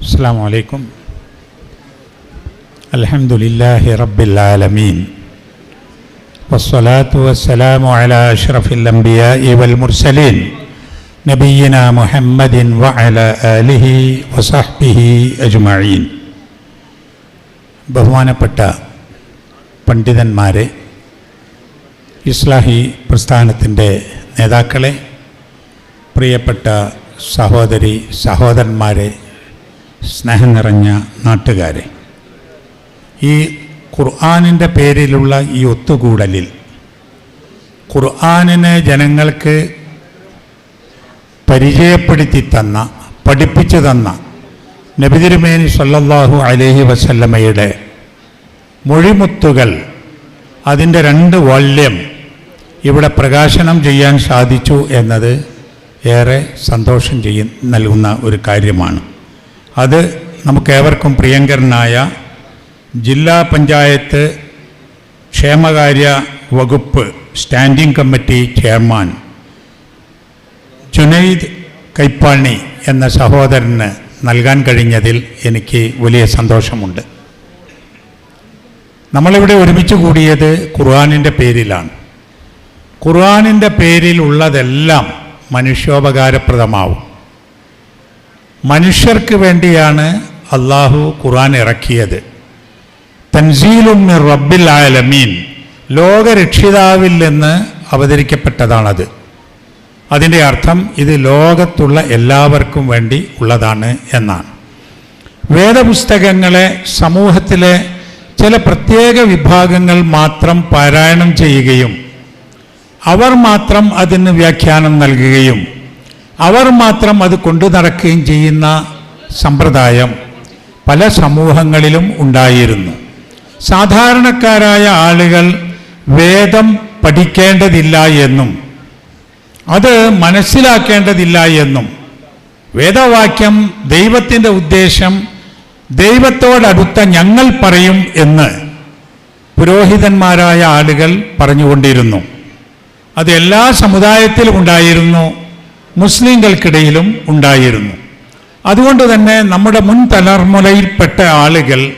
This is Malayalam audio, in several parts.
السلام عليكم الحمد لله رب العالمين والصلاة والسلام على أشرف الأنبياء والمرسلين نبينا محمد وعلى آله وصحبه أجمعين ബഹുമാനപ്പെട്ട പണ്ഡിതന്മാരെ ഇസ്ലാഹി പ്രസ്ഥാനത്തിൻ്റെ നേതാക്കളെ പ്രിയപ്പെട്ട സഹോദരി സഹോദരന്മാരെ സ്നേഹം നിറഞ്ഞ നാട്ടുകാരെ ഈ ഖുർആാനിന്റെ പേരിലുള്ള ഈ ഒത്തുകൂടലിൽ ഖുർആാനിനെ ജനങ്ങൾക്ക് പരിചയപ്പെടുത്തി തന്ന പഠിപ്പിച്ചു തന്ന നബിതിരുമേനി സല്ലാഹു അലഹി വസല്ലമ്മയുടെ മൊഴിമുത്തുകൾ അതിന്റെ രണ്ട് വാല്യം ഇവിടെ പ്രകാശനം ചെയ്യാൻ സാധിച്ചു എന്നത് ഏറെ സന്തോഷം ചെയ്യ നൽകുന്ന ഒരു കാര്യമാണ്. അത് നമുക്കേവർക്കും പ്രിയങ്കരനായ ജില്ലാ പഞ്ചായത്ത് ക്ഷേമകാര്യ വകുപ്പ് standing committee chairman Junaid Kaippani എന്ന സഹോദരന് നൽകാൻ കഴിഞ്ഞതിൽ എനിക്ക് വലിയ സന്തോഷമുണ്ട്. നമ്മളിവിടെ ഒരുമിച്ച് കൂടിയത് ഖുർആാനിന്റെ പേരിലാണ്. ഖുർആാനിന്റെ പേരിലുള്ളതെല്ലാം മനുഷ്യോപകാരപ്രദമാവും. മനുഷ്യർക്ക് വേണ്ടിയാണ് അള്ളാഹു ഖുറാൻ ഇറക്കിയത്. തൻസീലും റബ്ബിൽ ആലമീൻ. ലോകരക്ഷിതാവിൽ നിന്ന് അവതരിക്കപ്പെട്ടതാണത്. അതിന്റെ അർത്ഥം ഇത് ലോകത്തുള്ള എല്ലാവർക്കും വേണ്ടി ഉള്ളതാണ് എന്നാണ്. വേദപുസ്തകങ്ങളെ സമൂഹത്തിലെ ചില പ്രത്യേക വിഭാഗങ്ങൾ മാത്രം പാരായണം ചെയ്യുകയും അവർ മാത്രം അതിന് വ്യാഖ്യാനം നൽകുകയും അവർ മാത്രം അത് കൊണ്ടു നടക്കുകയും ചെയ്യുന്ന സമ്പ്രദായം പല സമൂഹങ്ങളിലും ഉണ്ടായിരുന്നു. സാധാരണക്കാരായ ആളുകൾ വേദം പഠിക്കേണ്ടതില്ല എന്നും അത് മനസ്സിലാക്കേണ്ടതില്ല എന്നും വേദവാക്യം ദൈവത്തിന്റെ ഉദ്ദേശം ദൈവത്തോടടുത്ത ഞങ്ങൾ പറയും എന്ന് പുരോഹിതന്മാരായ ആളുകൾ പറഞ്ഞുകൊണ്ടിരുന്നു. അത് എല്ലാ സമുദായത്തിലും ഉണ്ടായിരുന്നു. മുസ്ലിങ്ങൾക്കിടയിലും ഉണ്ടായിരുന്നു. അതുകൊണ്ട് തന്നെ നമ്മുടെ മുൻ തലമുറയിൽപ്പെട്ട ആളുകൾ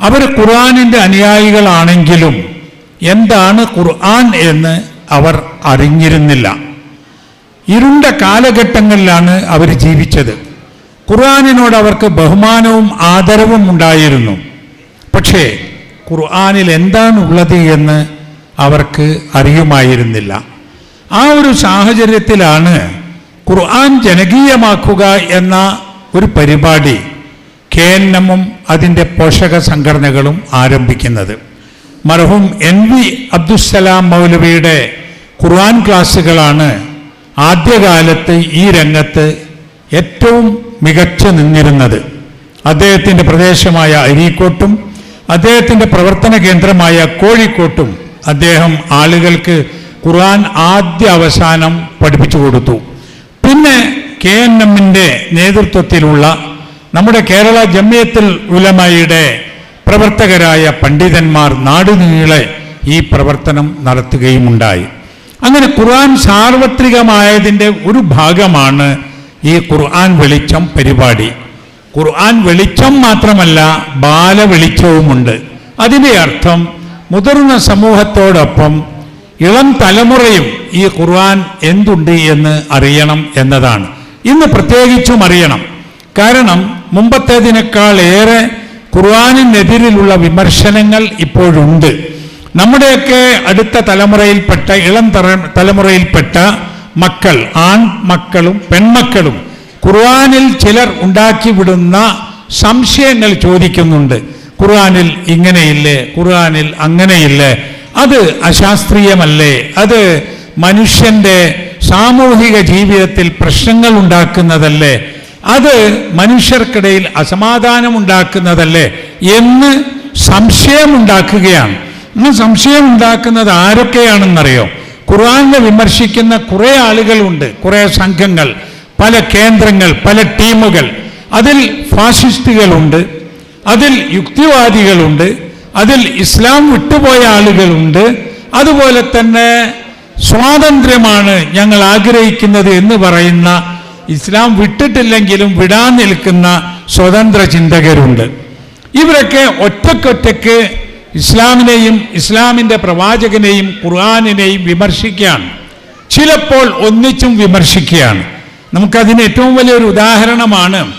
അവർ ഖുർആാനിന്റെ അനുയായികളാണെങ്കിലും എന്താണ് ഖുർആൻ എന്ന് അവർ അറിഞ്ഞിരുന്നില്ല. ഇരുണ്ട കാലഘട്ടങ്ങളിലാണ് അവർ ജീവിച്ചത്. ഖുർആാനിനോട് അവർക്ക് ബഹുമാനവും ആദരവും ഉണ്ടായിരുന്നു. പക്ഷേ ഖുർആാനിൽ എന്താണുള്ളത് എന്ന് അവർക്ക് അറിയുമായിരുന്നില്ല. ആ ഒരു സാഹചര്യത്തിലാണ് ഖുർആൻ ജനകീയമാക്കുക എന്ന ഒരു പരിപാടി കെ എൻ എമ്മും അതിന്റെ പോഷക സംഘടനകളും ആരംഭിക്കുന്നത്. മർഹൂം എൻ വി അബ്ദുസലാം മൗലവിയുടെ ഖുർആൻ ക്ലാസ്സുകളാണ് ആദ്യകാലത്ത് ഈ രംഗത്ത് ഏറ്റവും മികച്ചു നിന്നിരുന്നത്. അദ്ദേഹത്തിന്റെ പ്രദേശമായ അരീക്കോട്ടും അദ്ദേഹത്തിന്റെ പ്രവർത്തന കേന്ദ്രമായ കോഴിക്കോട്ടും അദ്ദേഹം ആളുകൾക്ക് ഖുർആൻ ആദ്യ അവസാനം പഠിപ്പിച്ചു കൊടുത്തു. പിന്നെ കെ എൻ എമ്മിന്റെ നേതൃത്വത്തിലുള്ള നമ്മുടെ കേരള ജമ്മിയത്തിൽ ഉലമയുടെ പ്രവർത്തകരായ പണ്ഡിതന്മാർ നാടുനീളെ ഈ പ്രവർത്തനം നടത്തുകയുമുണ്ടായി. അങ്ങനെ ഖുർആൻ സാർവത്രികമായതിന്റെ ഒരു ഭാഗമാണ് ഈ ഖുർആൻ വെളിച്ചം പരിപാടി. ഖുർആൻ വെളിച്ചം മാത്രമല്ല ബാല ബാലവെളിച്ചവുമുണ്ട്. അതിന്റെ അർത്ഥം മുതിർന്ന സമൂഹത്തോടൊപ്പം ഇളം തലമുറയും ഈ ഖുർആൻ എന്തുണ്ട് എന്ന് അറിയണം എന്നതാണ്. ഇന്ന് പ്രത്യേകിച്ചും അറിയണം. കാരണം മുമ്പത്തേതിനേക്കാൾ ഏറെ ഖുർആാനിനെതിരിലുള്ള വിമർശനങ്ങൾ ഇപ്പോഴുണ്ട്. നമ്മുടെയൊക്കെ അടുത്ത തലമുറയിൽപ്പെട്ട ഇളം തലമുറയിൽപ്പെട്ട മക്കൾ ആൺ മക്കളും പെൺമക്കളും ഖുർആാനിൽ ചിലർ ഉണ്ടാക്കി വിടുന്ന സംശയങ്ങൾ ചോദിക്കുന്നുണ്ട്. ഖുർആാനിൽ ഇങ്ങനെയില്ലേ? ഖുർആാനിൽ അങ്ങനെയില്ലേ? അത് അശാസ്ത്രീയമല്ലേ? അത് മനുഷ്യന്റെ സാമൂഹിക ജീവിതത്തിൽ പ്രശ്നങ്ങൾ ഉണ്ടാക്കുന്നതല്ലേ? അത് മനുഷ്യർക്കിടയിൽ അസമാധാനം ഉണ്ടാക്കുന്നതല്ലേ എന്ന് സംശയമുണ്ടാക്കുകയാണ്. ഇന്ന് സംശയം ഉണ്ടാക്കുന്നത് ആരൊക്കെയാണെന്നറിയോ? ഖുർആാനെ വിമർശിക്കുന്ന കുറേ ആളുകളുണ്ട് കുറെ സംഘങ്ങൾ പല കേന്ദ്രങ്ങൾ പല ടീമുകൾ. അതിൽ ഫാസിസ്റ്റുകളുണ്ട് അതിൽ യുക്തിവാദികളുണ്ട് അതിൽ ഇസ്ലാം വിട്ടുപോയ ആളുകളുണ്ട്. അതുപോലെ തന്നെ സ്വാതന്ത്ര്യമാണ് ഞങ്ങൾ ആഗ്രഹിക്കുന്നത് എന്ന് പറയുന്ന ഇസ്ലാം വിട്ടിട്ടില്ലെങ്കിലും വിടാൻ നിൽക്കുന്ന സ്വതന്ത്ര ചിന്തകരുണ്ട്. ഇവരൊക്കെ ഒറ്റക്കൊറ്റക്ക് ഇസ്ലാമിനെയും ഇസ്ലാമിന്റെ പ്രവാചകനെയും ഖുർആാനിനെയും വിമർശിക്കുകയാണ്. ചിലപ്പോൾ ഒന്നിച്ചും വിമർശിക്കുകയാണ്. നമുക്കതിന് ഏറ്റവും വലിയൊരു ഉദാഹരണമാണ്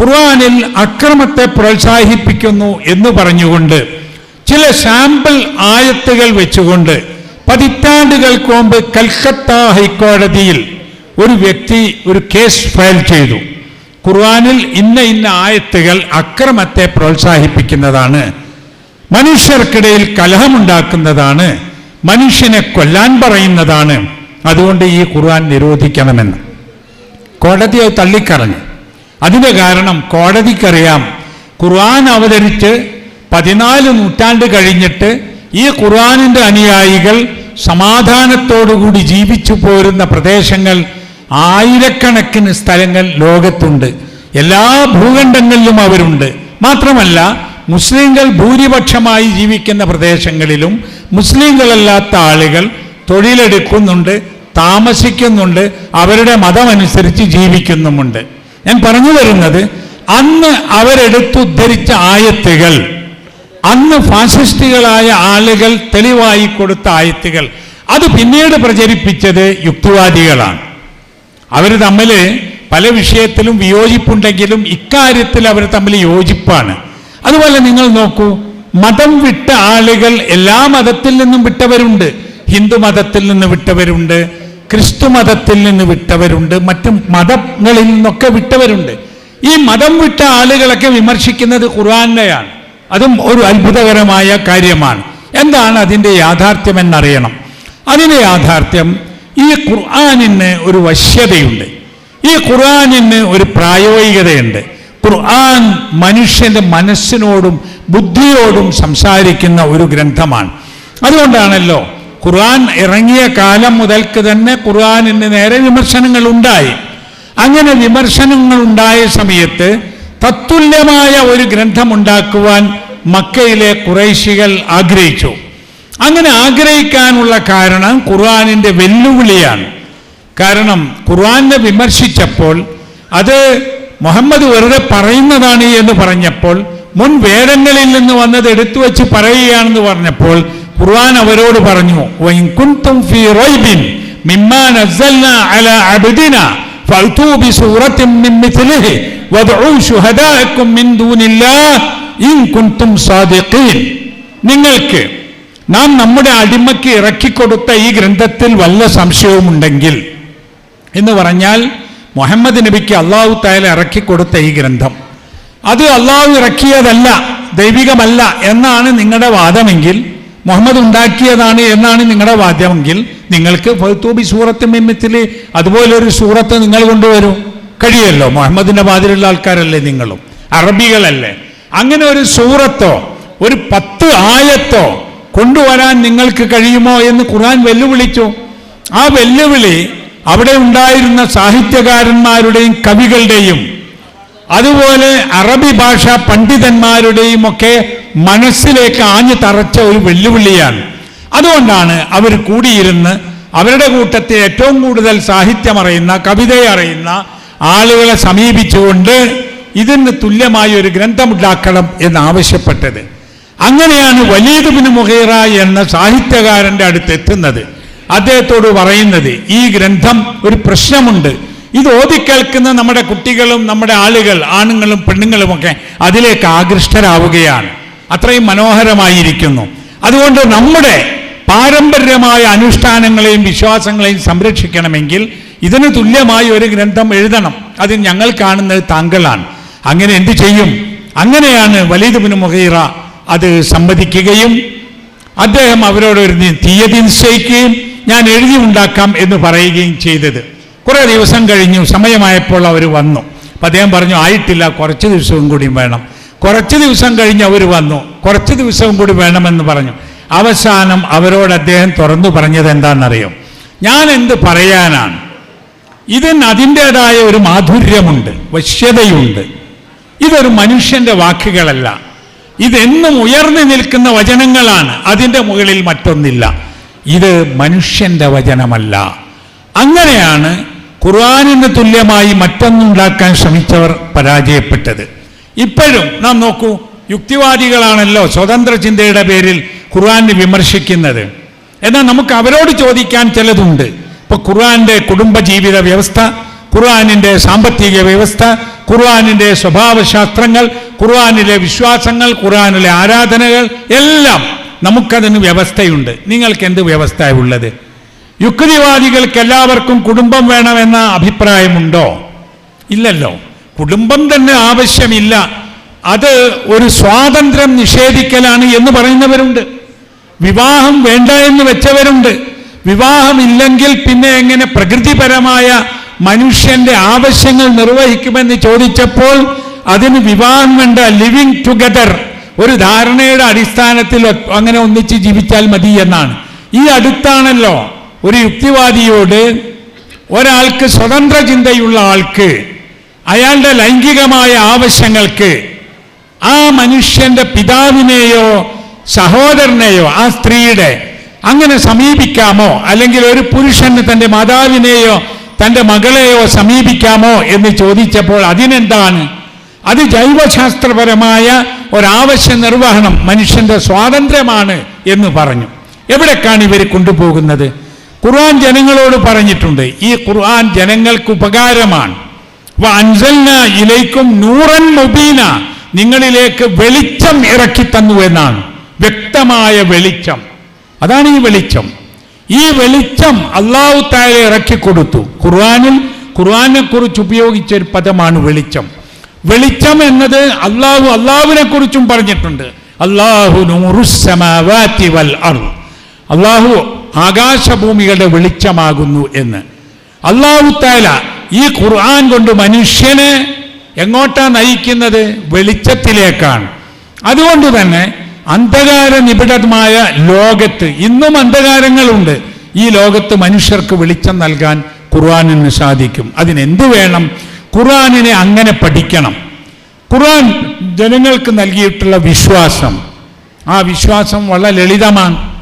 ഖുർആാനിൽ അക്രമത്തെ പ്രോത്സാഹിപ്പിക്കുന്നു എന്ന് പറഞ്ഞുകൊണ്ട് ചില സാമ്പിൾ ആയത്തുകൾ വെച്ചുകൊണ്ട് പതിറ്റാണ്ടുകൾക്ക് മുമ്പ് കൽക്കത്ത ഹൈക്കോടതിയിൽ ഒരു വ്യക്തി ഒരു കേസ് ഫയൽ ചെയ്തു. ഖുർആാനിൽ ഇന്ന ഇന്ന ആയത്തുകൾ അക്രമത്തെ പ്രോത്സാഹിപ്പിക്കുന്നതാണ്. മനുഷ്യർക്കിടയിൽ കലഹമുണ്ടാക്കുന്നതാണ്. മനുഷ്യനെ കൊല്ലാൻ പറയുന്നതാണ്. അതുകൊണ്ട് ഈ ഖുർആൻ നിരോധിക്കണമെന്ന്. കോടതി അത് തള്ളിക്കറഞ്ഞു. അതിന്റെ കാരണം കോടതിക്കറിയാം. ഖുർആൻ അവതരിച്ച് പതിനാല് നൂറ്റാണ്ട് കഴിഞ്ഞിട്ട് ഈ ഖുർആനിന്റെ അനുയായികൾ സമാധാനത്തോടുകൂടി ജീവിച്ചു പോരുന്ന പ്രദേശങ്ങൾ ആയിരക്കണക്കിന് സ്ഥലങ്ങൾ ലോകത്തുണ്ട്. എല്ലാ ഭൂഖണ്ഡങ്ങളിലും അവരുണ്ട്. മാത്രമല്ല മുസ്ലിങ്ങൾ ഭൂരിപക്ഷമായി ജീവിക്കുന്ന പ്രദേശങ്ങളിലും മുസ്ലിങ്ങളല്ലാത്ത ആളുകൾ തൊഴിലെടുക്കുന്നുണ്ട് താമസിക്കുന്നുണ്ട് അവരുടെ മതമനുസരിച്ച് ജീവിക്കുന്നുമുണ്ട്. ഞാൻ പറഞ്ഞു വരുന്നത് അന്ന് അവരെടുത്തുദ്ധരിച്ച ആയത്തുകൾ അന്ന് ഫാസിസ്റ്റുകളായ ആളുകൾ തെളിവായി കൊടുത്ത ആയത്തുകൾ. അത് പിന്നീട് പ്രചരിപ്പിച്ചത് യുക്തിവാദികളാണ്. അവർ തമ്മിൽ പല വിഷയത്തിലും വിയോജിപ്പുണ്ടെങ്കിലും ഇക്കാര്യത്തിൽ അവർ തമ്മിൽ യോജിപ്പാണ്. അതുപോലെ നിങ്ങൾ നോക്കൂ മതം വിട്ട ആളുകൾ എല്ലാ മതത്തിൽ നിന്നും വിട്ടവരുണ്ട്. ഹിന്ദു മതത്തിൽ നിന്ന് വിട്ടവരുണ്ട് ക്രിസ്തു മതത്തിൽ നിന്ന് വിട്ടവരുണ്ട് മറ്റു മതങ്ങളിൽ നിന്നൊക്കെ വിട്ടവരുണ്ട്. ഈ മതം വിട്ട ആളുകളൊക്കെ വിമർശിക്കുന്നത് ഖുർആാനെയാണ് അതും ഒരു അത്ഭുതകരമായ കാര്യമാണ്. എന്താണ് അതിന്റെ യാഥാർത്ഥ്യം എന്നറിയണം. അതിന്റെ യാഥാർത്ഥ്യം ഈ ഖുർആാനിന് ഒരു വശ്യതയുണ്ട്. ഈ ഖുർആാനിന് ഒരു പ്രായോഗികതയുണ്ട്. ഖുർആൻ മനുഷ്യന്റെ മനസ്സിനോടും ബുദ്ധിയോടും സംസാരിക്കുന്ന ഒരു ഗ്രന്ഥമാണ്. അതുകൊണ്ടാണല്ലോ ഖുർആൻ ഇറങ്ങിയ കാലം മുതൽക്ക് തന്നെ ഖുർആാനിന് നേരെ വിമർശനങ്ങൾ ഉണ്ടായി. അങ്ങനെ വിമർശനങ്ങൾ ഉണ്ടായ സമയത്ത് തത്തുല്യമായ ഒരു ഗ്രന്ഥം ഉണ്ടാക്കുവാൻ മക്കയിലെ കുറേശികൾ ആഗ്രഹിച്ചു. അങ്ങനെ ആഗ്രഹിക്കാനുള്ള കാരണം ഖുർആാനിന്റെ വെല്ലുവിളിയാണ്. കാരണം ഖുർആാനെ വിമർശിച്ചപ്പോൾ അത് മുഹമ്മദ് വെറുതെ പറയുന്നതാണ് എന്ന് പറഞ്ഞപ്പോൾ മുൻ വേദങ്ങളിൽ നിന്ന് വന്നത് എടുത്തു വെച്ച് പറയുകയാണെന്ന് പറഞ്ഞപ്പോൾ ഖുർആൻ അവരോട് പറഞ്ഞു "വഇൻ കുൻതും ഫീ റൈബിൻ മിമ്മാ നസ്സൽനാ അലാ അബ്ദിനാ ഫഅ്തൂ ബിസൂറത്തിൻ മിൻ മിത്ലിഹി മിൻ ദൂനില്ലാഹ് നിങ്ങൾക്ക് നാം നമ്മുടെ അടിമയ്ക്ക് ഇറക്കിക്കൊടുത്ത ഈ ഗ്രന്ഥത്തിൽ വല്ല സംശയവുമുണ്ടെങ്കിൽ എന്ന് പറഞ്ഞാൽ മുഹമ്മദ് നബിക്ക് അള്ളാഹു തായാല ഇറക്കിക്കൊടുത്ത ഈ ഗ്രന്ഥം. അത് അള്ളാഹു ഇറക്കിയതല്ല ദൈവികമല്ല എന്നാണ് നിങ്ങളുടെ വാദമെങ്കിൽ മുഹമ്മദ് ഉണ്ടാക്കിയതാണ് എന്നാണ് നിങ്ങളുടെ വാദമെങ്കിൽ നിങ്ങൾക്ക് ഫൗത്തൂബി സൂറത്ത് മിമ്മത്തിൽ അതുപോലൊരു സൂറത്ത് നിങ്ങൾ കൊണ്ടുവരൂ. കഴിയല്ലോ മുഹമ്മദിന്റെ വാതിലുള്ള ആൾക്കാരല്ലേ നിങ്ങളും? അറബികളല്ലേ? അങ്ങനെ ഒരു സൂറത്തോ ഒരു പത്ത് ആയത്തോ കൊണ്ടുവരാൻ നിങ്ങൾക്ക് കഴിയുമോ എന്ന് ഖുർആൻ വെല്ലുവിളിച്ചു. ആ വെല്ലുവിളി അവിടെ ഉണ്ടായിരുന്ന സാഹിത്യകാരന്മാരുടെയും കവികളുടെയും അതുപോലെ അറബി ഭാഷാ പണ്ഡിതന്മാരുടെയും ഒക്കെ മനസ്സിലേക്ക് ആഞ്ഞു തറച്ച ഒരു വെല്ലുവിളിയാണ്. അതുകൊണ്ടാണ് അവർ കൂടിയിരുന്ന് അവരുടെ കൂട്ടത്തെ ഏറ്റവും കൂടുതൽ സാഹിത്യം അറിയുന്ന കവിതയെ അറിയുന്ന ആളുകളെ സമീപിച്ചുകൊണ്ട് ഇതിന് തുല്യമായ ഒരു ഗ്രന്ഥമുണ്ടാക്കണം എന്ന് ആവശ്യപ്പെട്ടത്. അങ്ങനെയാണ് വലീദ് ബിൻ മുഹീറ എന്ന സാഹിത്യകാരന്റെ അടുത്ത് എത്തുന്നത്. അദ്ദേഹത്തോട് പറയുന്നത് ഈ ഗ്രന്ഥം ഒരു പ്രശ്നമുണ്ട്. ഇത് ഓതിക്കേൾക്കുന്ന നമ്മുടെ കുട്ടികളും നമ്മുടെ ആളുകൾ ആണുങ്ങളും പെണ്ണുങ്ങളുമൊക്കെ അതിലേക്ക് ആകൃഷ്ടരാവുകയാണ്. അത്രയും മനോഹരമായിരിക്കുന്നു. അതുകൊണ്ട് നമ്മുടെ പാരമ്പര്യമായ അനുഷ്ഠാനങ്ങളെയും വിശ്വാസങ്ങളെയും സംരക്ഷിക്കണമെങ്കിൽ ഇതിന് തുല്യമായി ഒരു ഗ്രന്ഥം എഴുതണം. അത് ഞങ്ങൾ കാണുന്നത് താങ്കളാണ്. അങ്ങനെ എന്ത് ചെയ്യും? അങ്ങനെയാണ് വലീദ് ബിൻ മുഹീറ അത് സമ്മതിക്കുകയും അദ്ദേഹം അവരോട് ഒരു തീയതി നിശ്ചയിക്കുകയും ഞാൻ എഴുതി ഉണ്ടാക്കാം എന്ന് പറയുകയും ചെയ്തത്. കുറേ ദിവസം കഴിഞ്ഞു സമയമായപ്പോൾ അവർ വന്നു. അപ്പം അദ്ദേഹം പറഞ്ഞു ആയിട്ടില്ല കുറച്ച് ദിവസവും കൂടി വേണം. കുറച്ച് ദിവസം കഴിഞ്ഞ് അവർ വന്നു. കുറച്ച് ദിവസവും കൂടി വേണമെന്ന് പറഞ്ഞു. അവസാനം അവരോട് അദ്ദേഹം തുറന്നു പറഞ്ഞത് എന്താണെന്നറിയോ? ഞാൻ എന്ത് പറയാനാണ്? ഇതിന് അതിന്റെതായ ഒരു മാധുര്യമുണ്ട് വശ്യതയുണ്ട്. ഇതൊരു മനുഷ്യന്റെ വാക്കുകളല്ല. ഇതെന്നും ഉയർന്നു നിൽക്കുന്ന വചനങ്ങളാണ്. അതിന്റെ മുകളിൽ മറ്റൊന്നില്ല. ഇത് മനുഷ്യന്റെ വചനമല്ല. അങ്ങനെയാണ് ഖുർആാനിന് തുല്യമായി മറ്റൊന്നുണ്ടാക്കാൻ ശ്രമിച്ചവർ പരാജയപ്പെട്ടത്. ഇപ്പോഴും നാം നോക്കൂ യുക്തിവാദികളാണല്ലോ സ്വതന്ത്ര ചിന്തയുടെ പേരിൽ ഖുർആാനെ വിമർശിക്കുന്നത്. എന്നാൽ നമുക്ക് അവരോട് ചോദിക്കാൻ ചിലതുണ്ട്. ഇപ്പൊ ഖുർആന്റെ കുടുംബജീവിത വ്യവസ്ഥ ഖുർആനിന്റെ സാമ്പത്തിക വ്യവസ്ഥ ഖുർആനിന്റെ സ്വഭാവശാസ്ത്രങ്ങൾ ഖുർആാനിലെ വിശ്വാസങ്ങൾ ഖുർആാനിലെ ആരാധനകൾ എല്ലാം നമുക്കതിന് വ്യവസ്ഥയുണ്ട്. നിങ്ങൾക്ക് എന്ത് വ്യവസ്ഥ ഉള്ളത് യുക്തിവാദികൾക്ക് എല്ലാവർക്കും കുടുംബം വേണമെന്ന അഭിപ്രായമുണ്ടോ? ഇല്ലല്ലോ. കുടുംബം തന്നെ ആവശ്യമില്ല. അത് ഒരു സ്വാതന്ത്ര്യം നിഷേധിക്കലാണ് എന്ന് പറയുന്നവരുണ്ട്. വിവാഹം വേണ്ട എന്ന് വെച്ചവരുണ്ട്. വിവാഹമില്ലെങ്കിൽ പിന്നെ എങ്ങനെ പ്രകൃതിപരമായ മനുഷ്യന്റെ ആവശ്യങ്ങൾ നിർവഹിക്കുമെന്ന് ചോദിച്ചപ്പോൾ അതിന് വിവാഹം വേണ്ട ലിവിങ് ടുഗദർ ഒരു ധാരണയുടെ അടിസ്ഥാനത്തിൽ അങ്ങനെ ഒന്നിച്ച് ജീവിച്ചാൽ മതി എന്നാണ്. ഈ അടുത്താണല്ലോ ഒരു യുക്തിവാദിയോട് ഒരാൾക്ക് സ്വതന്ത്ര ചിന്തയുള്ള ആൾക്ക് അയാളുടെ ലൈംഗികമായ ആവശ്യങ്ങൾക്ക് ആ മനുഷ്യന്റെ പിതാവിനെയോ സഹോദരനെയോ ആ സ്ത്രീയുടെ അങ്ങനെ സമീപിക്കാമോ? അല്ലെങ്കിൽ ഒരു പുരുഷന് തന്റെ മാതാവിനെയോ തന്റെ മകളെയോ സമീപിക്കാമോ എന്ന് ചോദിച്ചപ്പോൾ അതിനെന്താണ്? അത് ജൈവശാസ്ത്രപരമായ ഒരാവശ്യ നിർവഹണം മനുഷ്യന്റെ സ്വാതന്ത്ര്യമാണ് എന്ന് പറഞ്ഞു. എവിടേക്കാണ് ഇവർ കൊണ്ടുപോകുന്നത്? ഖുർആൻ ജനങ്ങളോട് പറഞ്ഞിട്ടുണ്ട് ഈ ഖുർആൻ ജനങ്ങൾക്ക് ഉപകാരമാണ്. അൻസൽന ഇലൈക്കും നൂറൻ മുബീന. നിങ്ങളിലേക്ക് വെളിച്ചം ഇറക്കി തന്നു എന്നാണ്. വ്യക്തമായ വെളിച്ചം. അതാണ് ഈ വെളിച്ചം. ഈ വെളിച്ചം അള്ളാഹു താഴെ ഇറക്കി കൊടുത്തു. ഖുർആനിൽ ഖുർആാനെ കുറിച്ച് ഉപയോഗിച്ച ഒരു പദമാണ് വെളിച്ചം. വെളിച്ചം എന്നത് അള്ളാഹു അള്ളാഹുവിനെ കുറിച്ചും പറഞ്ഞിട്ടുണ്ട്. അള്ളാഹു അള്ളാഹു ആകാശഭൂമികളുടെ വെളിച്ചമാകുന്നു എന്ന്. അള്ളാഹു താല ഈ ഖുർആൻ കൊണ്ട് മനുഷ്യനെ എങ്ങോട്ടാ നയിക്കുന്നത്? വെളിച്ചത്തിലേക്കാണ്. അതുകൊണ്ട് തന്നെ അന്ധകാര നിബിഡമായ ലോകത്ത് ഇന്നും അന്ധകാരങ്ങളുണ്ട്. ഈ ലോകത്ത് മനുഷ്യർക്ക് വെളിച്ചം നൽകാൻ ഖുർആാനിന് സാധിക്കും. അതിനെന്ത് വേണം? ഖുർആാനിനെ അങ്ങനെ പഠിക്കണം. ഖുർആൻ ജനങ്ങൾക്ക് നൽകിയിട്ടുള്ള വിശ്വാസം. ആ വിശ്വാസം വളരെ ലളിതമാണ്.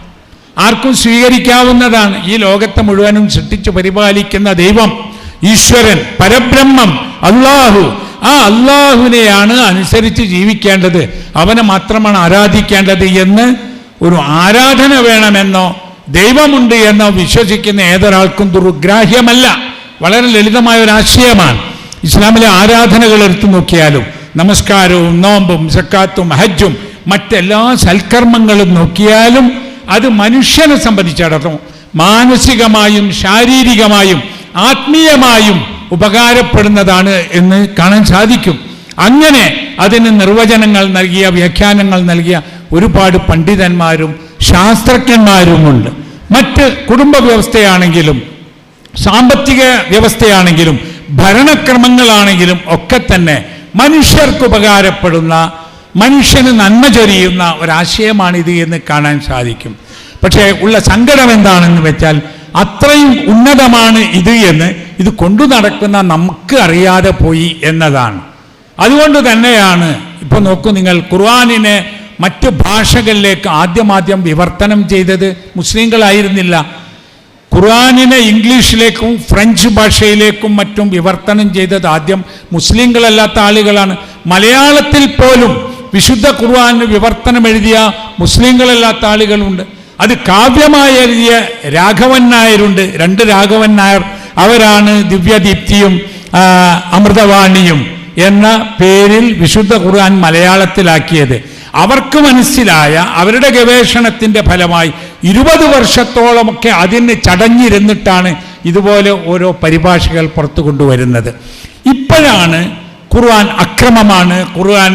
ആർക്കും സ്വീകരിക്കാവുന്നതാണ്. ഈ ലോകത്തെ മുഴുവനും സൃഷ്ടിച്ചു പരിപാലിക്കുന്ന ദൈവം ഈശ്വരൻ പരബ്രഹ്മം അള്ളാഹു ആ അള്ളാഹുവിനെയാണ് അനുസരിച്ച് ജീവിക്കേണ്ടത്. അവനെ മാത്രമാണ് ആരാധിക്കേണ്ടത് എന്ന് ഒരു ആരാധന വേണമെന്നോ ദൈവമുണ്ട് എന്നോ വിശ്വസിക്കുന്ന ഏതൊരാൾക്കും ദുർഗ്രാഹ്യമല്ല. വളരെ ലളിതമായ ഒരു ആശയമാണ്. ഇസ്ലാമിലെ ആരാധനകൾ എടുത്തു നോക്കിയാലും നമസ്കാരവും നോമ്പും സക്കാത്തും ഹജ്ജും മറ്റെല്ലാ സൽക്കർമ്മങ്ങളും നോക്കിയാലും അത് മനുഷ്യനെ സംബന്ധിച്ചിടത്തോളം മാനസികമായും ശാരീരികമായും ആത്മീയമായും ഉപകാരപ്പെടുന്നതാണ് എന്ന് കാണാൻ സാധിക്കും. അങ്ങനെ അതിന് നിർവചനങ്ങൾ നൽകിയ വ്യാഖ്യാനങ്ങൾ നൽകിയ ഒരുപാട് പണ്ഡിതന്മാരും ശാസ്ത്രജ്ഞന്മാരുമുണ്ട്. മറ്റ് കുടുംബ വ്യവസ്ഥയാണെങ്കിലും സാമ്പത്തിക വ്യവസ്ഥയാണെങ്കിലും ഭരണക്രമങ്ങളാണെങ്കിലും ഒക്കെ തന്നെ മനുഷ്യർക്ക് ഉപകാരപ്പെടുന്ന മനുഷ്യന് നന്മ ചൊരിയുന്ന ഒരാശയമാണിത് എന്ന് കാണാൻ സാധിക്കും. പക്ഷേ ഉള്ള സങ്കടം എന്താണെന്ന് വെച്ചാൽ അത്രയും ഉന്നതമാണ് ഇത് എന്ന് ഇത് കൊണ്ടു നടക്കുന്ന നമുക്ക് അറിയാതെ പോയി എന്നതാണ്. അതുകൊണ്ട് തന്നെയാണ് ഇപ്പൊ നോക്കൂ നിങ്ങൾ ഖുർആാനിനെ മറ്റ് ഭാഷകളിലേക്ക് ആദ്യമാദ്യം വിവർത്തനം ചെയ്തത് മുസ്ലിങ്ങളായിരുന്നില്ല. ഖുർആാനിനെ ഇംഗ്ലീഷിലേക്കും ഫ്രഞ്ച് ഭാഷയിലേക്കും മറ്റും വിവർത്തനം ചെയ്തത് ആദ്യം മുസ്ലിങ്ങളല്ലാത്ത ആളുകളാണ്. മലയാളത്തിൽ പോലും വിശുദ്ധ ഖുർആാനിന് വിവർത്തനം എഴുതിയ മുസ്ലിങ്ങളല്ലാത്ത ആളുകളുണ്ട്. അത് കാവ്യമായി എഴുതിയ രാഘവൻ നായരുണ്ട്. രണ്ട് രാഘവൻ നായർ അവരാണ് ദിവ്യദീപ്തിയും അമൃതവാണിയും എന്ന പേരിൽ വിശുദ്ധ ഖുർആൻ മലയാളത്തിലാക്കിയത്. അവർക്ക് മനസ്സിലായ അവരുടെ ഗവേഷണത്തിന്റെ ഫലമായി ഇരുപത് വർഷത്തോളമൊക്കെ അതിന് ചടഞ്ഞിരുന്നിട്ടാണ് ഇതുപോലെ ഓരോ പരിഭാഷകൾ പുറത്തു കൊണ്ടുവരുന്നത്. ഇപ്പോഴാണ് ഖുർആൻ അക്രമമാണ് ഖുർആൻ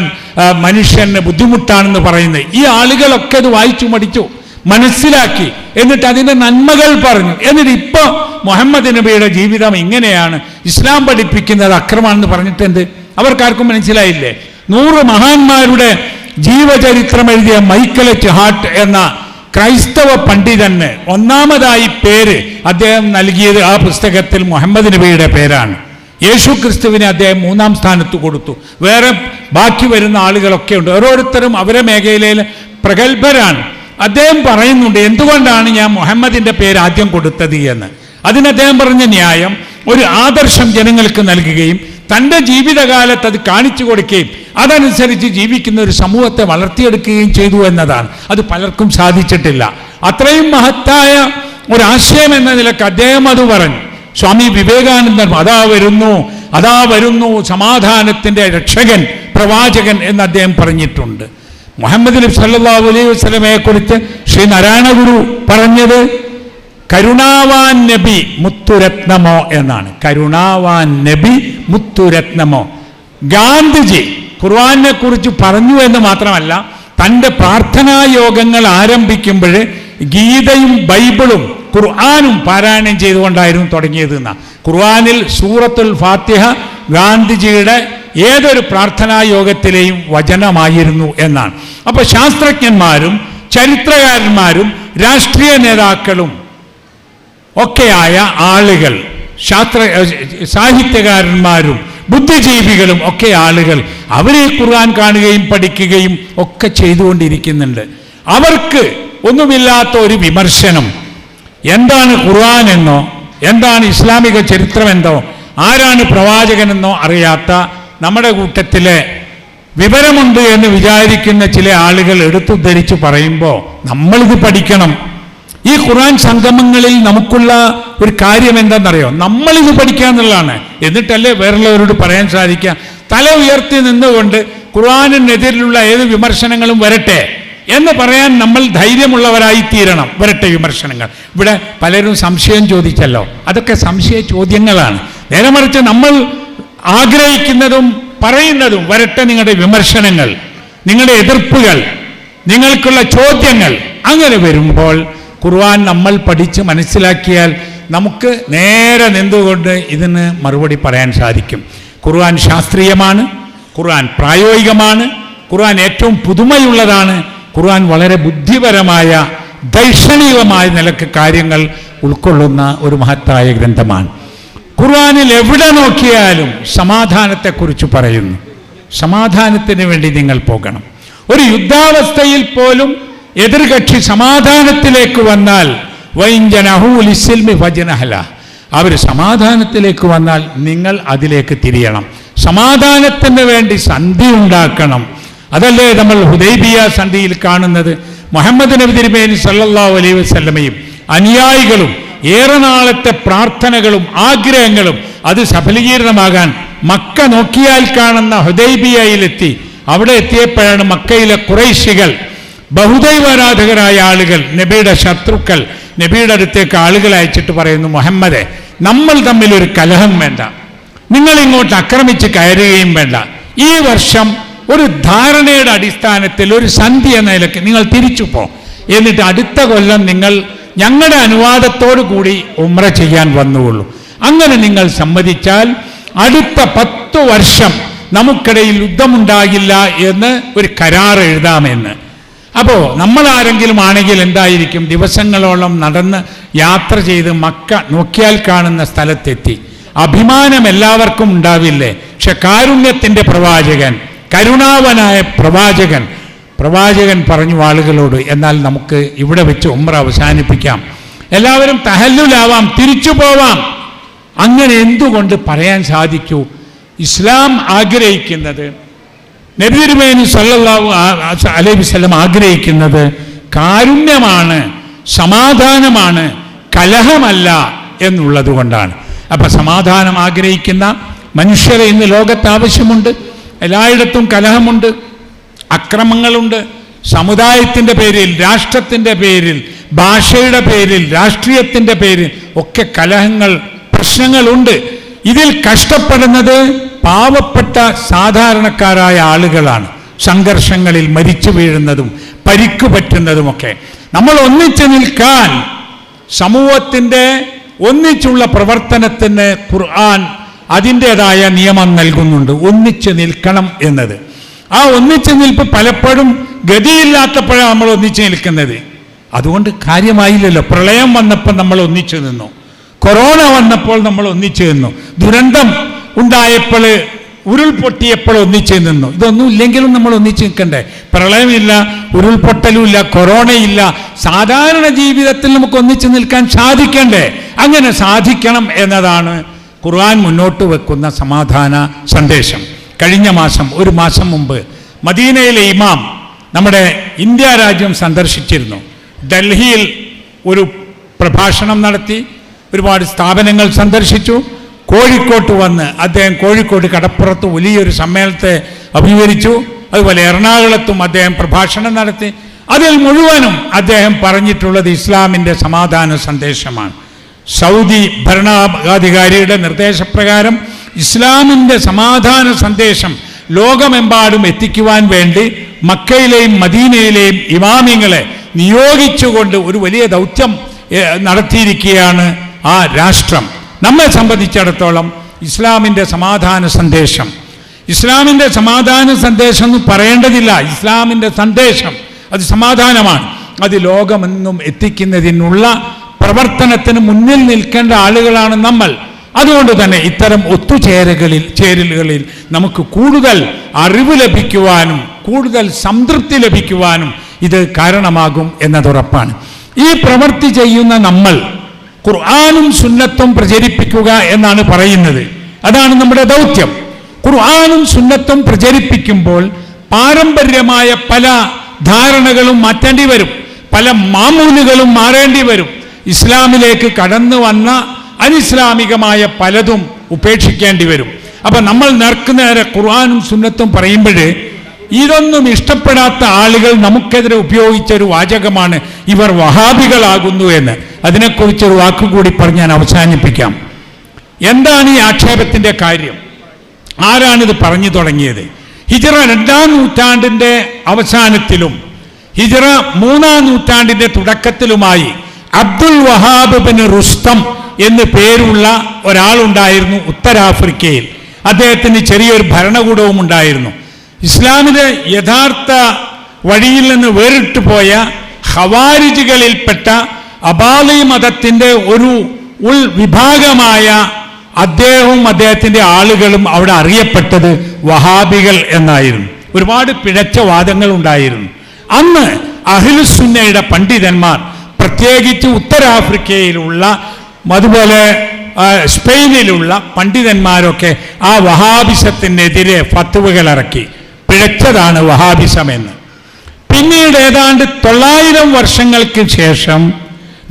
മനുഷ്യന് ബുദ്ധിമുട്ടാണെന്ന് പറയുന്നത്. ഈ ആളുകളൊക്കെ അത് വായിച്ചു മടിച്ചു മനസ്സിലാക്കി. എന്നിട്ട് അതിന്റെ നന്മകൾ പറഞ്ഞു. എന്നിട്ട് ഇപ്പോൾ മുഹമ്മദ് നബിയുടെ ജീവിതം ഇങ്ങനെയാണ്. ഇസ്ലാം പഠിപ്പിക്കുന്നത് അക്രമാണെന്ന് പറഞ്ഞിട്ട് എന്ത് അവർക്കാർക്കും മനസ്സിലായില്ലേ? നൂറ് മഹാന്മാരുടെ ജീവചരിത്രം എഴുതിയ മൈക്കലറ്റ് ഹാർട്ട് എന്ന ക്രൈസ്തവ പണ്ഡിതന് ഒന്നാമതായി പേര് അദ്ദേഹം നൽകിയത് ആ പുസ്തകത്തിൽ മുഹമ്മദ് നബിയുടെ പേരാണ്. യേശു ക്രിസ്തുവിനെ അദ്ദേഹം മൂന്നാം സ്ഥാനത്ത് കൊടുത്തു. വേറെ ബാക്കി വരുന്ന ആളുകളൊക്കെ ഉണ്ട്. ഓരോരുത്തരും അവരെ മേഖലയിൽ പ്രഗത്ഭരാണ്. അദ്ദേഹം പറയുന്നുണ്ട് എന്തുകൊണ്ടാണ് ഞാൻ മുഹമ്മദിന്റെ പേര് ആദ്യം കൊടുത്തത് എന്ന്? അതിന് അദ്ദേഹം പറഞ്ഞ ന്യായം ഒരു ആദർശം ജനങ്ങൾക്ക് നൽകുകയും തന്റെ ജീവിതകാലത്ത് അത് കാണിച്ചു കൊടുക്കുകയും അതനുസരിച്ച് ജീവിക്കുന്ന ഒരു സമൂഹത്തെ വളർത്തിയെടുക്കുകയും ചെയ്തു എന്നതാണ്. അത് പലർക്കും സാധിച്ചിട്ടില്ല. അത്രയും മഹത്തായ ഒരാശയം എന്ന നിലയ്ക്ക് അദ്ദേഹം അത് പറഞ്ഞു. സ്വാമി വിവേകാനന്ദൻ അതാ വരുന്നു അതാ വരുന്നു സമാധാനത്തിന്റെ രക്ഷകൻ പ്രവാചകൻ എന്ന് അദ്ദേഹം പറഞ്ഞിട്ടുണ്ട്. മുഹമ്മദ് നബി സല്ലല്ലാഹു അലൈഹി വസല്ലമയെ കുറിച്ച് ശ്രീ നാരായണ ഗുരു പറഞ്ഞത് കരുണാവാൻ നബി മുത്തുരത്നമോ എന്നാണ്. കരുണാവാൻ നബി മുത്തുരത്നമോ. ഗാന്ധിജി ഖുർആനെ കുറിച്ച് പറഞ്ഞു എന്ന് മാത്രമല്ല തന്റെ പ്രാർത്ഥനാ യോഗങ്ങൾ ആരംഭിക്കുമ്പോൾ ഗീതയും ബൈബിളും ഖുർആാനും പാരായണം ചെയ്തുകൊണ്ടായിരുന്നു തുടങ്ങിയത് എന്നാണ് ഖുർആാനിൽ സൂറത്തുൽ ഫാത്തിഹ ഗാന്ധിജിയുടെ ഏതൊരു പ്രാർത്ഥനാ യോഗത്തിലെയും വചനമായിരുന്നു എന്നാണ്. അപ്പോൾ ശാസ്ത്രജ്ഞന്മാരും ചരിത്രകാരന്മാരും രാഷ്ട്രീയ നേതാക്കളും ഒക്കെയായ ആളുകൾ ശാസ്ത്ര സാഹിത്യകാരന്മാരും ബുദ്ധിജീവികളും ഒക്കെ ആളുകൾ അവരെ ഖുർആൻ കാണുകയും പഠിക്കുകയും ഒക്കെ ചെയ്തുകൊണ്ടിരിക്കുന്നുണ്ട്. അവർക്ക് ഒന്നുമില്ലാത്ത ഒരു വിമർശനം എന്താണ് ഖുർആൻ എന്നോ എന്താണ് ഇസ്ലാമിക ചരിത്രമെന്നോ ആരാണ് പ്രവാചകനെന്നോ അറിയാത്ത നമ്മുടെ കൂട്ടത്തിലെ വിവരമുണ്ട് എന്ന് വിചാരിക്കുന്ന ചില ആളുകൾ എടുത്തുദ്ധരിച്ച് പറയുമ്പോൾ നമ്മളിത് പഠിക്കണം. ഈ ഖുർആൻ സംഗമങ്ങളിൽ നമുക്കുള്ള ഒരു കാര്യം എന്താണെന്നറിയോ? നമ്മളിത് പഠിക്കുക എന്നുള്ളതാണ്. എന്നിട്ടല്ലേ വേറുള്ളവരോട് പറയാൻ സാധിക്കുക? തല ഉയർത്തി നിന്നുകൊണ്ട് ഖുർആാനിനെതിരിലുള്ള ഏത് വിമർശനങ്ങളും വരട്ടെ എന്ന് പറയാൻ നമ്മൾ ധൈര്യമുള്ളവരായി തീരണം വരട്ടെ വിമർശനങ്ങൾ. ഇവിടെ പലരും സംശയം ചോദിച്ചല്ലോ. അതൊക്കെ സംശയ ചോദ്യങ്ങളാണ്. നേരെ മറിച്ച് നമ്മൾ ആഗ്രഹിക്കുന്നതും പറയുന്നതും വരട്ടെ നിങ്ങളുടെ വിമർശനങ്ങൾ നിങ്ങളുടെ എതിർപ്പുകൾ നിങ്ങൾക്കുള്ള ചോദ്യങ്ങൾ അങ്ങനെ വരുമ്പോൾ ഖുർആൻ നമ്മൾ പഠിച്ച് മനസ്സിലാക്കിയാൽ നമുക്ക് നേരെ നിന്നുകൊണ്ട് ഇതിന് മറുപടി പറയാൻ സാധിക്കും. ഖുർആൻ ശാസ്ത്രീയമാണ് ഖുർആൻ പ്രായോഗികമാണ് ഖുർആൻ ഏറ്റവും പുതുമയുള്ളതാണ് ഖുർആൻ വളരെ ബുദ്ധിപരമായ ദൈക്ഷണികമായ നിലയ്ക്ക് കാര്യങ്ങൾ ഉൾക്കൊള്ളുന്ന ഒരു മഹത്തായ ഗ്രന്ഥമാണ്. ഖുർആനിൽ എവിടെ നോക്കിയാലും സമാധാനത്തെക്കുറിച്ച് പറയുന്നു. സമാധാനത്തിന് വേണ്ടി നിങ്ങൾ പോകണം. ഒരു യുദ്ധാവസ്ഥയിൽ പോലും എതിർകക്ഷി സമാധാനത്തിലേക്ക് വന്നാൽ വൈഞ്ചനഹൂലിസിൽമി ഭജനഹല അവർ സമാധാനത്തിലേക്ക് വന്നാൽ നിങ്ങൾ അതിലേക്ക് തിരിയണം. സമാധാനത്തിന് വേണ്ടി സന്ധി ഉണ്ടാക്കണം. അതല്ലേ നമ്മൾ ഹുദൈബിയ സന്ധിയിൽ കാണുന്നത്? മുഹമ്മദ് നബി തിരുമേനി സല്ലാ അലൈഹി വസ്ലമയും അനുയായികളും ഏറെ നാളത്തെ പ്രാർത്ഥനകളും ആഗ്രഹങ്ങളും അത് സഫലീകരണമാകാൻ മക്ക നോക്കിയാൽ കാണുന്ന ഹുദൈബിയയിലെത്തി. അവിടെ എത്തിയപ്പോഴാണ് മക്കയിലെ കുറൈശികൾ ബഹുദൈവാരാധകരായ ആളുകൾ നബിയുടെ ശത്രുക്കൾ നബിയുടെ അടുത്തേക്ക് ആളുകൾ അയച്ചിട്ട് പറയുന്നു മുഹമ്മദെ നമ്മൾ തമ്മിൽ ഒരു കലഹം വേണ്ട. നിങ്ങൾ ഇങ്ങോട്ട് ആക്രമിച്ച് കയറുകയും വേണ്ട. ഈ വർഷം ഒരു ധാരണയുടെ അടിസ്ഥാനത്തിൽ ഒരു സന്ധി എന്ന നിലയ്ക്ക് നിങ്ങൾ തിരിച്ചു പോ എന്നിട്ട് അടുത്ത കൊല്ലം നിങ്ങൾ ഞങ്ങളുടെ അനുവാദത്തോടു കൂടി ഉമ്ര ചെയ്യാൻ വന്നുകൊള്ളൂ. അങ്ങനെ നിങ്ങൾ സമ്മതിച്ചാൽ അടുത്ത പത്തു വർഷം നമുക്കിടയിൽ യുദ്ധമുണ്ടാകില്ല എന്ന് ഒരു കരാർ എഴുതാമെന്ന്. അപ്പോൾ നമ്മൾ ആരെങ്കിലും ആണെങ്കിൽ എന്തായിരിക്കും? ദിവസങ്ങളോളം നടന്ന് യാത്ര ചെയ്ത് മക്ക നോക്കിയാൽ കാണുന്ന സ്ഥലത്തെത്തി. അഭിമാനം എല്ലാവർക്കും ഉണ്ടാവില്ലേ? പക്ഷെ കാരുണ്യത്തിന്റെ പ്രവാചകൻ കരുണാവനായ പ്രവാചകൻ പ്രവാചകൻ പറഞ്ഞു ആളുകളോട് എന്നാൽ നമുക്ക് ഇവിടെ വെച്ച് ഉമ്ര അവസാനിപ്പിക്കാം. എല്ലാവരും തഹല്ലുലാവാം തിരിച്ചു പോവാം. അങ്ങനെ എന്തുകൊണ്ട് പറയാൻ സാധിക്കൂ? ഇസ്ലാം ആഗ്രഹിക്കുന്നത് നബിരുമേനി സല്ലാഹു അലൈഹി വസല്ലം ആഗ്രഹിക്കുന്നത് കാരുണ്യമാണ് സമാധാനമാണ് കലഹമല്ല എന്നുള്ളത് കൊണ്ടാണ്. അപ്പൊ സമാധാനം ആഗ്രഹിക്കുന്ന മനുഷ്യരെ ഇന്ന് ലോകത്ത് ആവശ്യമുണ്ട് എല്ലായിടത്തും കലഹമുണ്ട് അക്രമങ്ങളുണ്ട്. സമുദായത്തിന്റെ പേരിൽ രാഷ്ട്രത്തിന്റെ പേരിൽ ഭാഷയുടെ പേരിൽ രാഷ്ട്രീയത്തിന്റെ പേരിൽ ഒക്കെ കലഹങ്ങൾ പ്രശ്നങ്ങളുണ്ട്. ഇതിൽ കഷ്ടപ്പെടുന്നത് പാവപ്പെട്ട സാധാരണക്കാരായ ആളുകളാണ്. സംഘർഷങ്ങളിൽ മരിച്ചു വീഴുന്നതും പരിക്കു പറ്റുന്നതുമൊക്കെ. നമ്മൾ ഒന്നിച്ചു നിൽക്കാൻ സമൂഹത്തിന്റെ ഒന്നിച്ചുള്ള പ്രവർത്തനത്തിന് ഖുർആൻ അതിന്റേതായ നിയമം നൽകുന്നുണ്ട്. ഒന്നിച്ചു നിൽക്കണം എന്നത്. ആ ഒന്നിച്ചു നിൽപ്പ് പലപ്പോഴും ഗതിയില്ലാത്തപ്പോഴാണ് നമ്മൾ ഒന്നിച്ചു നിൽക്കുന്നത്. അതുകൊണ്ട് കാര്യമായില്ലല്ലോ. പ്രളയം വന്നപ്പോൾ നമ്മൾ ഒന്നിച്ചു നിന്നു. കൊറോണ വന്നപ്പോൾ നമ്മൾ ഒന്നിച്ചു നിന്നു. ദുരന്തം ഉണ്ടായപ്പോൾ ഉരുൾപൊട്ടിയപ്പോൾ ഒന്നിച്ചു നിന്നു. ഇതൊന്നും ഇല്ലെങ്കിലും നമ്മൾ ഒന്നിച്ചു നിൽക്കണ്ടേ? പ്രളയമില്ല ഉരുൾപൊട്ടലുമില്ല കൊറോണയില്ല. സാധാരണ ജീവിതത്തിൽ നമുക്ക് ഒന്നിച്ചു നിൽക്കാൻ സാധിക്കണ്ടേ? അങ്ങനെ സാധിക്കണം എന്നതാണ് ഖുർആൻ മുന്നോട്ട് വെക്കുന്ന സമാധാന സന്ദേശം. കഴിഞ്ഞ മാസം ഒരു മാസം മുമ്പ് മദീനയിലെ ഇമാം നമ്മുടെ ഇന്ത്യ രാജ്യം സന്ദർശിച്ചിരുന്നു. ഡൽഹിയിൽ ഒരു പ്രഭാഷണം നടത്തി ഒരുപാട് സ്ഥാപനങ്ങൾ സന്ദർശിച്ചു. കോഴിക്കോട്ട് വന്ന് അദ്ദേഹം കോഴിക്കോട് കടപ്പുറത്ത് വലിയൊരു സമ്മേളനത്തെ അഭിമുഖീകരിച്ചു. അതുപോലെ എറണാകുളത്തും അദ്ദേഹം പ്രഭാഷണം നടത്തി. അതിൽ മുഴുവനും അദ്ദേഹം പറഞ്ഞിട്ടുള്ളത് ഇസ്ലാമിന്റെ സമാധാന സന്ദേശമാണ്. സൗദി ഭരണാധികാരിയുടെ നിർദ്ദേശപ്രകാരം ഇസ്ലാമിന്റെ സമാധാന സന്ദേശം ലോകമെമ്പാടും എത്തിക്കുവാൻ വേണ്ടി മക്കയിലെയും മദീനയിലെയും ഇമാമിങ്ങളെ നിയോഗിച്ചുകൊണ്ട് ഒരു വലിയ ദൗത്യം നടത്തിയിരിക്കുകയാണ് ആ രാഷ്ട്രം. നമ്മെ സംബന്ധിച്ചിടത്തോളം ഇസ്ലാമിന്റെ സമാധാന സന്ദേശം. ഇസ്ലാമിന്റെ സമാധാന സന്ദേശം എന്ന് പറയേണ്ടതില്ല. ഇസ്ലാമിന്റെ സന്ദേശം അത് സമാധാനമാണ്. അത് ലോകമെന്നും എത്തിക്കുന്നതിനുള്ള പ്രവർത്തനത്തിന് മുന്നിൽ നിൽക്കേണ്ട ആളുകളാണ് നമ്മൾ. അതുകൊണ്ട് തന്നെ ഇത്തരം ഒത്തുചേരകളിൽ ചേരലുകളിൽ നമുക്ക് കൂടുതൽ അറിവ് ലഭിക്കുവാനും കൂടുതൽ സംതൃപ്തി ലഭിക്കുവാനും ഇത് കാരണമാകും എന്നതുറപ്പാണ്. ഈ പ്രവൃത്തി ചെയ്യുന്ന നമ്മൾ ഖുർആാനും സുന്നത്തും പ്രചരിപ്പിക്കുക എന്നാണ് പറയുന്നത്. അതാണ് നമ്മുടെ ദൗത്യം. ഖുർആാനും സുന്നത്തും പ്രചരിപ്പിക്കുമ്പോൾ പാരമ്പര്യമായ പല ധാരണകളും മാറ്റേണ്ടി വരും. പല മാമൂലുകളും മാറേണ്ടി വരും. ഇസ്ലാമിലേക്ക് കടന്നു വന്ന അനിസ്ലാമികമായ പലതും ഉപേക്ഷിക്കേണ്ടി വരും. അപ്പൊ നമ്മൾ നേർക്കുനേരെ ഖുർആാനും സുന്നത്തും പറയുമ്പോൾ ഇതൊന്നും ഇഷ്ടപ്പെടാത്ത ആളുകൾ നമുക്കെതിരെ ഉപയോഗിച്ച ഒരു വാചകമാണ് ഇവർ വഹാബികളാകുന്നു എന്ന്. അതിനെക്കുറിച്ചൊരു വാക്കുകൂടി പറഞ്ഞ് ഞാൻ അവസാനിപ്പിക്കാം. എന്താണ് ഈ ആക്ഷേപത്തിന്റെ കാര്യം? ആരാണിത് പറഞ്ഞു തുടങ്ങിയത്? ഹിജറ രണ്ടാം നൂറ്റാണ്ടിന്റെ അവസാനത്തിലും ഹിജറ മൂന്നാം നൂറ്റാണ്ടിന്റെ തുടക്കത്തിലുമായി അബ്ദുൽ വഹാബ് ബിൻ റുസ്തം എന്ന് പേരുള്ള ഒരാളുണ്ടായിരുന്നു ഉത്തരാഫ്രിക്കയിൽ. അദ്ദേഹത്തിന് ചെറിയൊരു ഭരണകൂടവും ഉണ്ടായിരുന്നു. ഇസ്ലാമിലെ യഥാർത്ഥ വഴിയിൽ നിന്ന് വേറിട്ട് പോയ ഹവാരിജികളിൽപ്പെട്ട അബാലി മതത്തിന്റെ ഒരു ഉൾവിഭാഗമായ അദ്ദേഹവും അദ്ദേഹത്തിന്റെ ആളുകളും അവിടെ അറിയപ്പെട്ടത് വഹാബികൾ എന്നായിരുന്നു. ഒരുപാട് പിഴച്ച വാദങ്ങൾ ഉണ്ടായിരുന്നു. അന്ന് അഹിലുസുന്നയുടെ പണ്ഡിതന്മാർ പ്രത്യേകിച്ച് ഉത്തരാഫ്രിക്കയിലുള്ള അതുപോലെ സ്പെയിനിലുള്ള പണ്ഡിതന്മാരൊക്കെ ആ വഹാബിസത്തിനെതിരെ ഫത്തുവകൾ ഇറക്കി പിഴച്ചതാണ് വഹാബിസം എന്ന് പിന്നീട് ഏതാണ്ട് തൊള്ളായിരം വർഷങ്ങൾക്ക് ശേഷം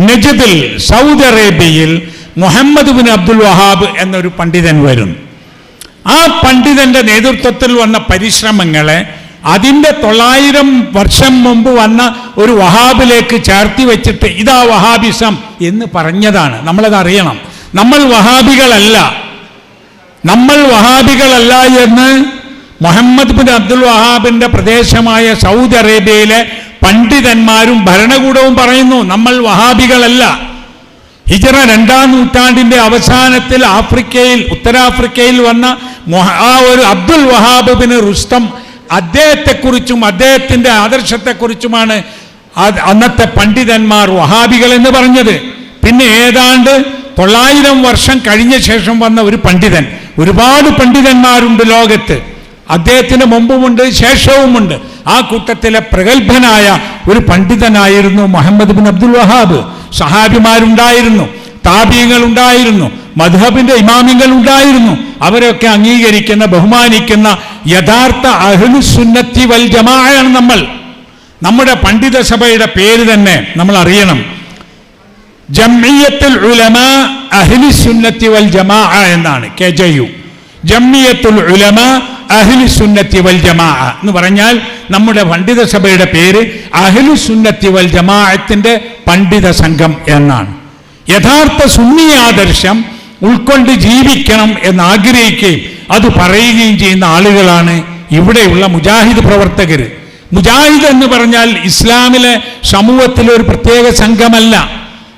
നജദിൽ സൗദി അറേബ്യയിൽ മുഹമ്മദ് ബിൻ അബ്ദുൽ വഹാബ് എന്നൊരു പണ്ഡിതൻ വരുന്നു. ആ പണ്ഡിതന്റെ നേതൃത്വത്തിൽ വന്ന പരിശ്രമങ്ങളെ അതിന്റെ തൊള്ളായിരം വർഷം മുമ്പ് വന്ന ഒരു വഹാബിലേക്ക് ചേർത്തി വെച്ചിട്ട് ഇതാ വഹാബിസം എന്ന് പറഞ്ഞതാണ്. നമ്മളത് അറിയണം നമ്മൾ വഹാബികളല്ല. നമ്മൾ വഹാബികളല്ല എന്ന് മുഹമ്മദ് ബിൻ അബ്ദുൽ വഹാബിന്റെ പ്രദേശമായ സൗദി അറേബ്യയിലെ പണ്ഡിതന്മാരും ഭരണകൂടവും പറയുന്നു നമ്മൾ വഹാബികളല്ല. ഹിജറ രണ്ടാം നൂറ്റാണ്ടിന്റെ അവസാനത്തിൽ ആഫ്രിക്കയിൽ ഉത്തരാഫ്രിക്കയിൽ വന്ന ആ ഒരു അബ്ദുൽ വഹാബ് ബിൻ റുസ്തം അദ്ദേഹത്തെക്കുറിച്ചും അദ്ദേഹത്തിന്റെ ആദർശത്തെക്കുറിച്ചുമാണ് അന്നത്തെ പണ്ഡിതന്മാർ വഹാബികൾ എന്ന് പറഞ്ഞത്. പിന്നെ ഏതാണ്ട് തൊള്ളായിരം വർഷം കഴിഞ്ഞ ശേഷം വന്ന ഒരു പണ്ഡിതൻ. ഒരുപാട് പണ്ഡിതന്മാരുണ്ട് ലോകത്ത്. അദ്ദേഹത്തിന് മുമ്പുമുണ്ട് ശേഷവുമുണ്ട്. ആ കൂട്ടത്തിലെ പ്രഗത്ഭനായ ഒരു പണ്ഡിതനായിരുന്നു മുഹമ്മദ് ബിൻ അബ്ദുൽ വഹാബ്. സഹാബിമാരുണ്ടായിരുന്നു. താപീയങ്ങൾ ഉണ്ടായിരുന്നു മധുഹബിന്റെ ഇമാമിങ്ങൾ ഉണ്ടായിരുന്നു. അവരൊക്കെ അംഗീകരിക്കുന്ന ബഹുമാനിക്കുന്ന യഥാർത്ഥ അഹ്ലുസുന്നത്തി വൽ ജമാഅയാണ് നമ്മൾ. നമ്മുടെ പണ്ഡിത സഭയുടെ പേര് തന്നെ നമ്മൾ അറിയണം. ജമ്മിയത്തുൽ ഉലമ അഹ്ലു സുന്നത്തി വൽ ജമാ എന്നാണ് K J U. Jamiyyathul Ulama അഹ്ലു സുന്നത്തി വൽ ജമാ എന്ന് പറഞ്ഞാൽ നമ്മുടെ പണ്ഡിത സഭയുടെ പേര് അഹ്ലു സുന്നത്തി വൽ ജമാഅത്തിന്റെ പണ്ഡിത സംഘം എന്നാണ്. യഥാർത്ഥ സുന്നി ആദർശം ഉൾക്കൊണ്ട് ജീവിക്കണം എന്ന് ആഗ്രഹിക്കുകയും അത് പറയുകയും ചെയ്യുന്ന ആളുകളാണ് ഇവിടെയുള്ള മുജാഹിദ് പ്രവർത്തകർ മുജാഹിദ് എന്ന് പറഞ്ഞാൽ ഇസ്ലാമിലെ സമൂഹത്തിലെ ഒരു പ്രത്യേക സംഘമല്ല.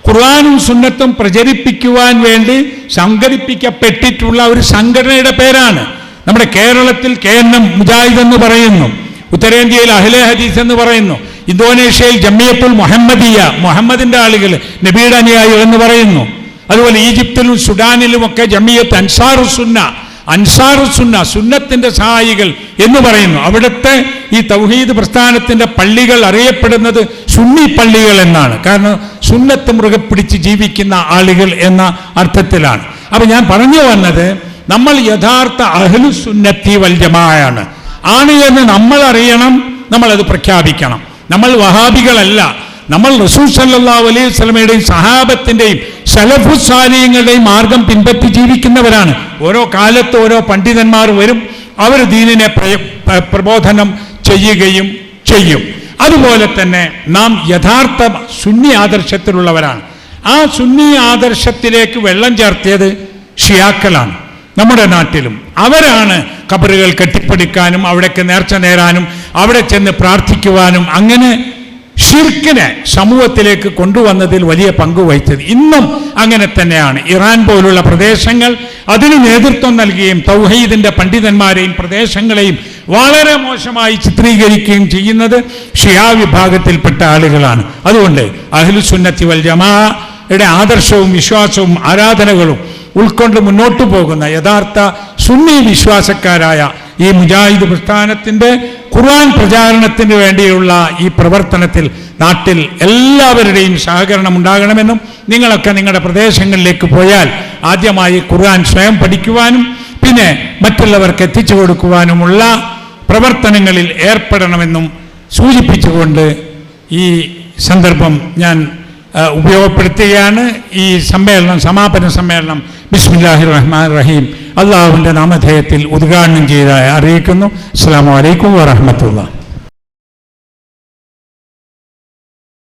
ഖുർആാനും സുന്നത്തും പ്രചരിപ്പിക്കുവാൻ വേണ്ടി സംഘടിപ്പിക്കപ്പെട്ടിട്ടുള്ള ഒരു സംഘടനയുടെ പേരാണ്. നമ്മുടെ കേരളത്തിൽ കേരളം മുജാഹിദ് എന്ന് പറയുന്നു. ഉത്തരേന്ത്യയിൽ അഹ്ലെ ഹദീസ് എന്ന് പറയുന്നു. ഇന്തോനേഷ്യയിൽ ജമ്മിയത്തുൽ മുഹമ്മദിയ മുഹമ്മദിന്റെ ആളുകൾ നബിയുടെ അനുയായികൾ എന്ന് പറയുന്നു. അതുപോലെ ഈജിപ്തിലും സുഡാനിലും ഒക്കെ ജമ്മിയത്ത് അൻസാറു സുന്ന അൻസാറു സുന്ന സുന്നത്തിന്റെ സഹായികൾ എന്ന് പറയുന്നു. അവിടുത്തെ ഈ തൗഹീദ് പ്രസ്ഥാനത്തിന്റെ പള്ളികൾ അറിയപ്പെടുന്നത് സുന്നി പള്ളികൾ എന്നാണ്. കാരണം സുന്നത്ത് മുറുകെ പിടിച്ച് ജീവിക്കുന്ന ആളുകൾ എന്ന അർത്ഥത്തിലാണ്. അപ്പൊ ഞാൻ പറഞ്ഞു വന്നത് നമ്മൾ യഥാർത്ഥ അഹ്ലുസുന്നത്തി വൽ ജമാഅയാണ്. ആണ് എന്ന് നമ്മൾ അറിയണം നമ്മൾ അത് പ്രഖ്യാപിക്കണം. നമ്മൾ വഹാബികളല്ല. നമ്മൾ റസൂൽ സല്ലാ അലൈഹി വസ്ലമയുടെയും സഹാബത്തിന്റെയും സലഫുസാലിയങ്ങളുടെയും മാർഗം പിൻപറ്റി ജീവിക്കുന്നവരാണ്. ഓരോ കാലത്ത് ഓരോ പണ്ഡിതന്മാർ വരും. അവർ ദീനിനെ പ്രബോധനം ചെയ്യുകയും ചെയ്യും. അതുപോലെ തന്നെ നാം യഥാർത്ഥ സുന്നി ആദർശത്തിലുള്ളവരാണ്. ആ സുന്നി ആദർശത്തിലേക്ക് വെള്ളം ചേർത്തിയത് ഷിയാക്കളാണ്. നമ്മുടെ നാട്ടിലും അവരാണ് കബറുകൾ കെട്ടിപ്പിടിക്കാനും അവിടേക്ക് നേർച്ച നേരാനും അവിടെ ചെന്ന് പ്രാർത്ഥിക്കുവാനും അങ്ങനെ ഷിർക്കിനെ സമൂഹത്തിലേക്ക് കൊണ്ടുവന്നതിൽ വലിയ പങ്ക് വഹിച്ചത്. ഇന്നും അങ്ങനെ തന്നെയാണ്. ഇറാൻ പോലുള്ള പ്രദേശങ്ങൾ അതിന് നേതൃത്വം നൽകുകയും തൗഹീദിന്റെ പണ്ഡിതന്മാരെയും പ്രദേശങ്ങളെയും വളരെ മോശമായി ചിത്രീകരിക്കുകയും ചെയ്യുന്നത് ഷിയാ വിഭാഗത്തിൽപ്പെട്ട ആളുകളാണ്. അതുകൊണ്ട് അഹ്ലുസുന്നത്തി വൽ ജമാഅയുടെ ആദർശവും വിശ്വാസവും ആരാധനകളും ഉൾക്കൊണ്ട് മുന്നോട്ടു പോകുന്ന യഥാർത്ഥ സുന്നി വിശ്വാസക്കാരായ ഈ മുജാഹിദ് പ്രസ്ഥാനത്തിന്റെ ഖുർആൻ പ്രചാരണത്തിന് വേണ്ടിയുള്ള ഈ പ്രവർത്തനത്തിൽ നാട്ടിൽ എല്ലാവരുടെയും സഹകരണം ഉണ്ടാകണമെന്നും നിങ്ങളൊക്കെ നിങ്ങളുടെ പ്രദേശങ്ങളിലേക്ക് പോയാൽ ആദ്യമായി ഖുർആൻ സ്വയം പഠിക്കുവാനും പിന്നെ മറ്റുള്ളവർക്ക് എത്തിച്ചു കൊടുക്കുവാനുമുള്ള പ്രവർത്തനങ്ങളിൽ ഏർപ്പെടണമെന്നും സൂചിപ്പിച്ചുകൊണ്ട് ഈ സന്ദർഭം ഞാൻ ഉപയോഗപ്പെടുത്തുകയാണ്. ഈ സമ്മേളനം സമാപന സമ്മേളനം ബിസ്മില്ലാഹി റഹ്മാൻ റഹീം അള്ളാഹുവിന്റെ നാമധേയത്തിൽ ഉദ്ഘാടനം ചെയ്തതായി അറിയിക്കുന്നു. അസ്സാം വലൈക്കും വാഹമത്തുള്ള